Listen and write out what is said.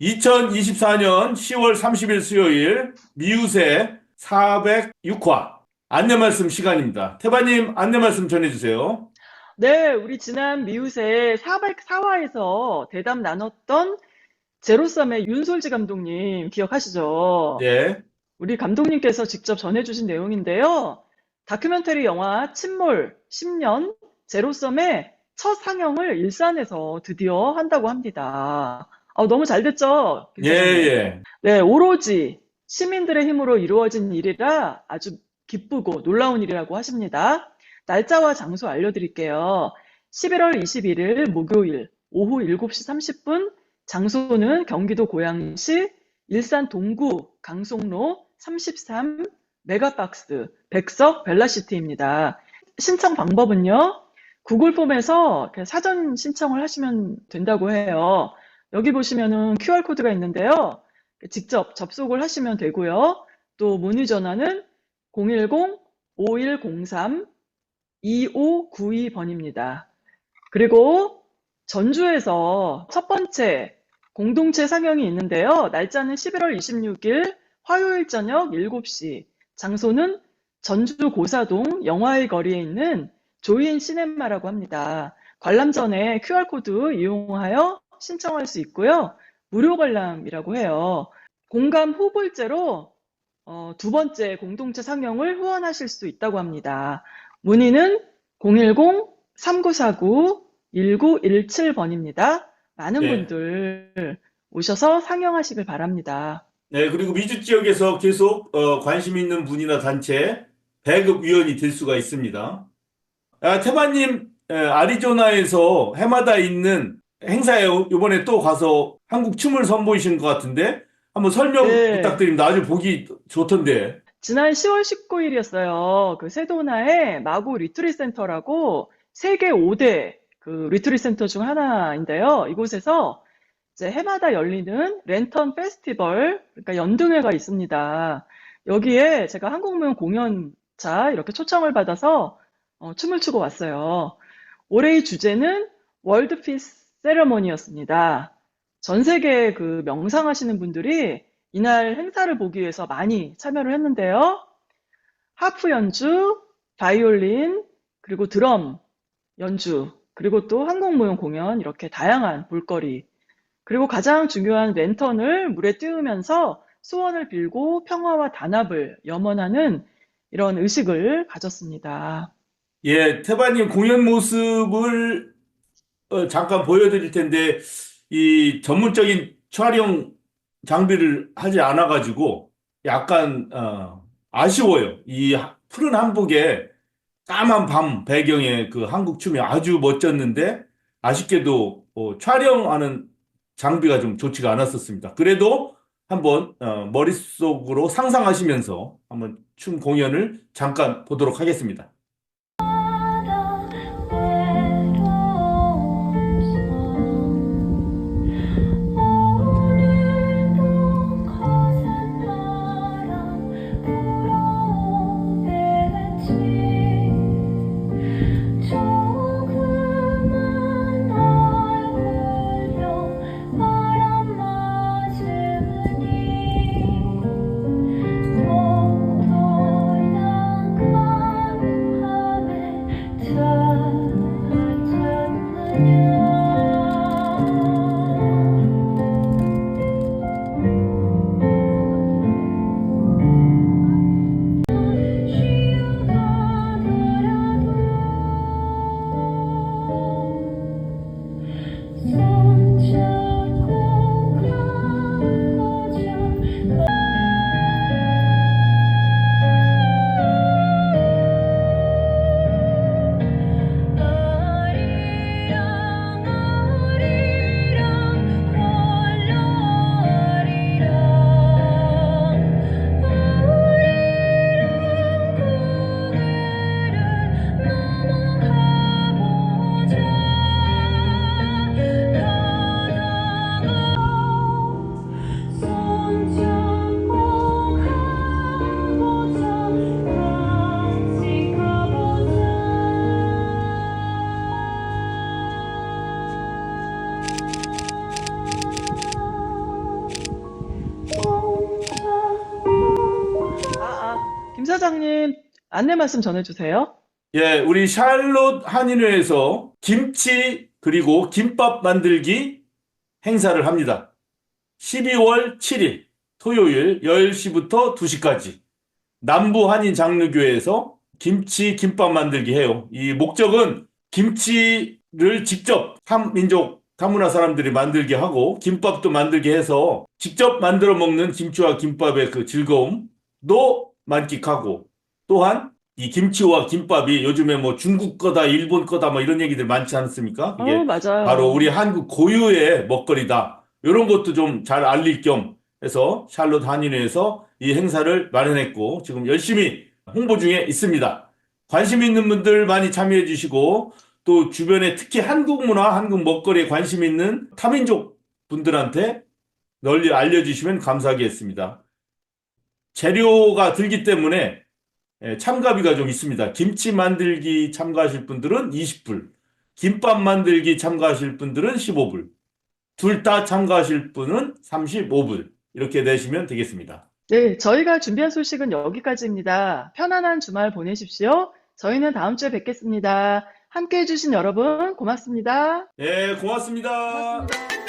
2024년 10월 30일 수요일 미우새 406화 안내 말씀 시간입니다. 태바님 안내 말씀 전해주세요. 네, 우리 지난 미우새 404화에서 대담 나눴던 제로섬의 윤솔지 감독님 기억하시죠? 네. 우리 감독님께서 직접 전해주신 내용인데요. 다큐멘터리 영화 침몰 10년 제로섬의 첫 상영을 일산에서 드디어 한다고 합니다. 아, 너무 잘 됐죠? 김 예? 예. 네, 오로지 시민들의 힘으로 이루어진 일이라 아주 기쁘고 놀라운 일이라고 하십니다. 날짜와 장소 알려드릴게요. 11월 21일 목요일 오후 7시 30분, 장소는 경기도 고양시 일산 동구 강송로 33 메가박스 백석 벨라시티입니다. 신청 방법은요, 구글 폼에서 사전 신청을 하시면 된다고 해요. 여기 보시면은 QR코드가 있는데요. 직접 접속을 하시면 되고요. 또 문의 전화는 010-5103-2592번입니다. 그리고 전주에서 첫 번째 공동체 상영이 있는데요. 날짜는 11월 26일 화요일 저녁 7시. 장소는 전주 고사동 영화의 거리에 있는 조인 시네마라고 합니다. 관람 전에 QR코드 이용하여 신청할 수 있고요. 무료 관람이라고 해요. 공감 후불제로 어, 두 번째 공동체 상영을 후원하실 수 있다고 합니다. 문의는 010-3949-1917번입니다. 많은 네. 분들 오셔서 상영하시길 바랍니다. 네, 그리고 미주 지역에서 계속 어, 관심 있는 분이나 단체 배급 위원이 될 수가 있습니다. 아, 태바님, 에, 아리조나에서 해마다 있는 행사에 이번에 또 가서 한국 춤을 선보이신 것 같은데 한번 설명 네. 부탁드립니다. 아주 보기 좋던데. 지난 10월 19일이었어요. 그 세도나의 마고 리트릿 센터라고 세계 5대 그 리트릿 센터 중 하나인데요. 이곳에서 이제 해마다 열리는 랜턴 페스티벌, 그러니까 연등회가 있습니다. 여기에 제가 한국무용 공연차 이렇게 초청을 받아서 어, 춤을 추고 왔어요. 올해의 주제는 월드 피스 세레머니였습니다. 전 세계 그 명상하시는 분들이 이날 행사를 보기 위해서 많이 참여를 했는데요. 하프 연주, 바이올린, 그리고 드럼 연주, 그리고 또 한국무용 공연 이렇게 다양한 볼거리, 그리고 가장 중요한 랜턴을 물에 띄우면서 소원을 빌고 평화와 단합을 염원하는 이런 의식을 가졌습니다. 예, 태바님 공연 모습을 어, 잠깐 보여드릴 텐데 이 전문적인 촬영 장비를 하지 않아 가지고 약간 어, 아쉬워요. 이 하- 푸른 한복에 까만 밤 배경에 그 한국 춤이 아주 멋졌는데 아쉽게도 어, 촬영하는 장비가 좀 좋지가 않았었습니다. 그래도 한번 어, 머릿속으로 상상하시면서 한번 춤 공연을 잠깐 보도록 하겠습니다. 안내 말씀 전해주세요. 예, 우리 샬롯 한인회에서 김치 그리고 김밥 만들기 행사를 합니다. 12월 7일 토요일 10시부터 2시까지 남부 한인 장르교회에서 김치 김밥 만들기 해요. 이 목적은 김치를 직접 한민족 타문화 사람들이 만들게 하고 김밥도 만들게 해서 직접 만들어 먹는 김치와 김밥의 그 즐거움도 만끽하고 또한 이 김치와 김밥이 요즘에 뭐 중국 거다, 일본 거다, 뭐 이런 얘기들 많지 않습니까? 이게 어, 맞아요. 바로 우리 한국 고유의 먹거리다. 이런 것도 좀 잘 알릴 겸 해서 샬롯 한인회에서 이 행사를 마련했고 지금 열심히 홍보 중에 있습니다. 관심 있는 분들 많이 참여해 주시고 또 주변에 특히 한국 문화, 한국 먹거리에 관심 있는 타민족 분들한테 널리 알려주시면 감사하겠습니다. 재료가 들기 때문에 예, 참가비가 좀 있습니다. 김치 만들기 참가하실 분들은 20불, 김밥 만들기 참가하실 분들은 15불, 둘 다 참가하실 분은 35불 이렇게 내시면 되겠습니다. 네, 저희가 준비한 소식은 여기까지입니다. 편안한 주말 보내십시오. 저희는 다음 주에 뵙겠습니다. 함께 해주신 여러분 고맙습니다. 예, 고맙습니다. 고맙습니다.